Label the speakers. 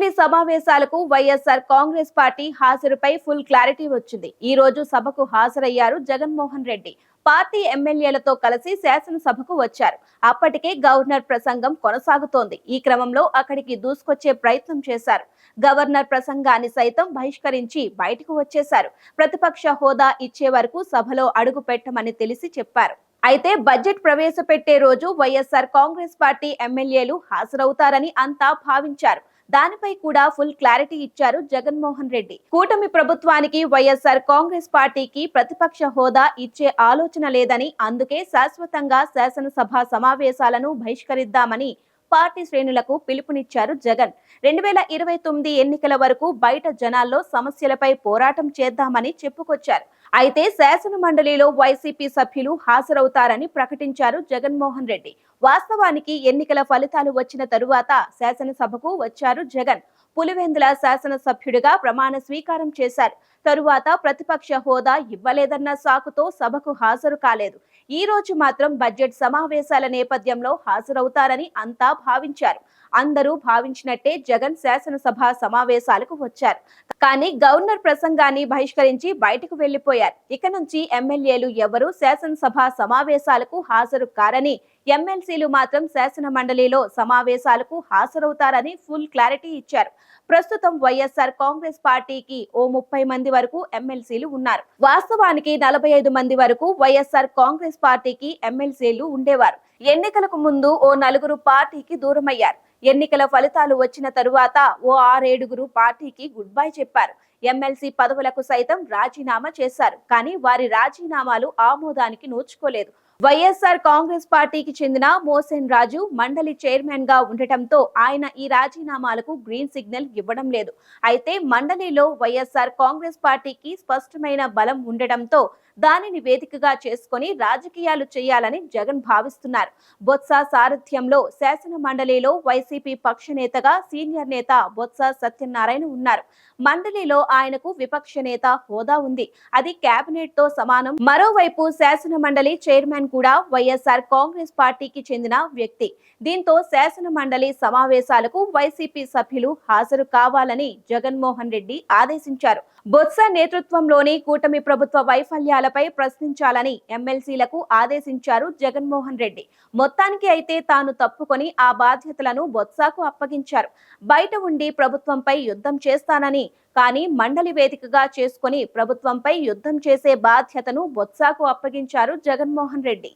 Speaker 1: సమావేశాలకు వైఎస్ఆర్ కాంగ్రెస్ పార్టీ హాజరుపై full clarity వచ్చింది. ఈ రోజు సభకు హాజరయ్యారు జగన్మోహన్ రెడ్డి. పార్టీ ఎమ్మెల్యేలతో కలిసి శాసనసభకు వచ్చారు. అప్పటికే గవర్నర్ ప్రసంగం కొనసాగుతోంది. ఈ క్రమంలో అక్కడికి దూసుకొచ్చే ప్రయత్నం చేశారు. గవర్నర్ ప్రసంగాన్ని సైతం బహిష్కరించి బయటకు వచ్చేశారు. ప్రతిపక్ష హోదా ఇచ్చే వరకు సభలో అడుగు పెట్టమని తెలిసి చెప్పారు. అయితే బడ్జెట్ ప్రవేశపెట్టే రోజు వైఎస్ఆర్ కాంగ్రెస్ పార్టీ ఎమ్మెల్యేలు హాజరవుతారని అంతా భావించారు. దానిపై కూడా ఫుల్ క్లారిటీ ఇచ్చారు జగన్మోహన్ రెడ్డి. కూటమి ప్రభుత్వానికి వైఎస్ఆర్ కాంగ్రెస్ పార్టీకి ప్రతిపక్ష హోదా ఇచ్చే ఆలోచన లేదని అందుకే శాశ్వతంగా శాసనసభ సమావేశాలను బహిష్కరిద్దామని పార్టీ శ్రేణులకు పిలుపునిచ్చారు జగన్. రెండు వేల ఇరవై తొమ్మిది ఎన్నికల వరకు బయట జనాల్లో సమస్యలపై పోరాటం చేద్దామని చెప్పుకొచ్చారు. అయితే శాసన మండలిలో వైసీపీ సభ్యులు హాజరవుతారని ప్రకటించారు జగన్మోహన్ రెడ్డి. వాస్తవానికి ఎన్నికల ఫలితాలు వచ్చిన తరువాత శాసనసభకు వచ్చారు జగన్. పులివెందుల శాసనసభ్యుడిగా ప్రమాణ స్వీకారం చేశారు. తరువాత ప్రతిపక్ష హోదా ఇవ్వలేదన్న సాకుతో సభకు హాజరు కాలేదు. ఈ రోజు మాత్రం బడ్జెట్ సమావేశాల నేపథ్యంలో హాజరవుతారని అంతా భావించారు. అందరూ భావించినట్టే జగన్ శాసనసభ సమావేశాలకు వచ్చారు. కానీ గవర్నర్ ప్రసంగాన్ని బహిష్కరించి బయటకు వెళ్ళిపోయారు ఇక నుంచి ఎమ్మెల్యేలు ఎవరూ శాసనసభ సమావేశాలకు హాజరు కారని ఎమ్మెల్సీలు మాత్రం శాసన మండలిలో సమావేశాలకు హాజరవుతారని ఫుల్ క్లారిటీ ఇచ్చారు. ప్రస్తుతం వైఎస్ఆర్ కాంగ్రెస్ పార్టీకి ఓ ముప్పై మంది వరకు ఎమ్మెల్సీలు ఉన్నారు. వాస్తవానికి నలభై ఐదు మంది వరకు వైఎస్ఆర్ కాంగ్రెస్ పార్టీకి ఎమ్మెల్సీలు ఉండేవారు. ఎన్నికలకు ముందు ఓ నలుగురు పార్టీకి దూరమయ్యారు. ఎన్నికల ఫలితాలు వచ్చిన తరువాత ఓ ఆరేడుగురు పార్టీకి గుడ్ బై చెప్పారు. ఎమ్మెల్సీ పదవులకు సైతం రాజీనామా చేశారు. కానీ వారి రాజీనామాలు ఆమోదానికి నోచుకోలేదు. వైఎస్ఆర్ కాంగ్రెస్ పార్టీకి చెందిన మోసెన్ రాజు మండలి చైర్మన్గా ఉండటంతో ఆయన ఈ రాజీనామాలకు గ్రీన్ సిగ్నల్ ఇవ్వడం లేదు. అయితే మండలిలో వైఎస్ఆర్ కాంగ్రెస్ పార్టీకి స్పష్టమైన బలం ఉండటంతో దానిని వేదికగా చేసుకొని రాజకీయాలు చేయాలని జగన్ భావిస్తున్నారు. బొత్స సారథ్యంలో శాసన మండలిలో వైసీపీ పక్ష నేతగా సీనియర్ నేత బొత్స సత్యనారాయణ ఉన్నారు. మండలిలో ఆయనకు విపక్ష నేత హోదా ఉంది. అది కేబినెట్తో సమానం. మరోవైపు శాసన మండలి చైర్మన్ కూడా వైఎస్ఆర్ కాంగ్రెస్ పార్టీకి చెందిన వ్యక్తి. దీంతో శాసన మండలి సమావేశాలకు వైసీపీ సభ్యులు హాజరు కావాలని జగన్మోహన్ రెడ్డి ఆదేశించారు. బొత్స నేతృత్వంలోని కూటమి ప్రభుత్వ వైఫల్యాలపై ప్రశ్నించాలని ఎమ్మెల్సీలకు ఆదేశించారు జగన్మోహన్ రెడ్డి. మొత్తానికి అయితే తాను తప్పుకొని ఆ బాధ్యతలను బొత్సాకు అప్పగించారు. బయట ఉండి ప్రభుత్వంపై యుద్ధం చేస్తానని కానీ మండలి వేదికగా చేసుకుని ప్రభుత్వంపై యుద్ధం చేసే బాధ్యతను బొత్సాకు అప్పగించారు జగన్మోహన్ రెడ్డి.